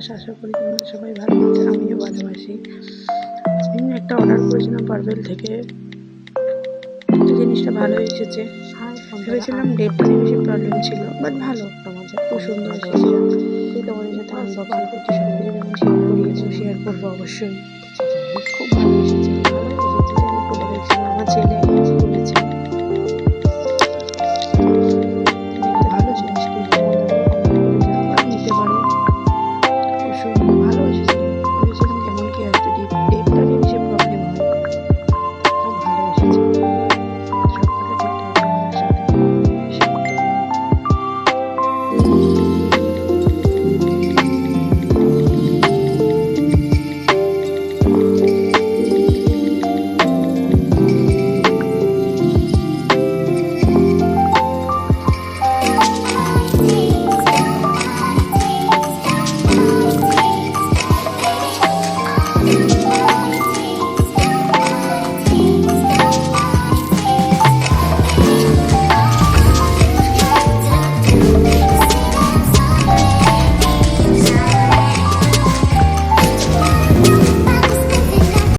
ভালোবাসা আশা করি তোমরা সবাই ভালোবাসে আমিও ভালোবাসি আমি একটা অর্ডার করেছিলাম পার্বেল থেকে। জিনিসটা ভালো এসেছে। ভেবেছিলাম ডেটটা নিয়ে বেশি প্রবলেম ছিল বাট ভালো আমাদের খুব সুন্দর আচ্ছা, এসেছে আচ্ছা। তোমাদের সাথে আনবক্সিং করতে সুন্দর শেয়ার করব অবশ্যই।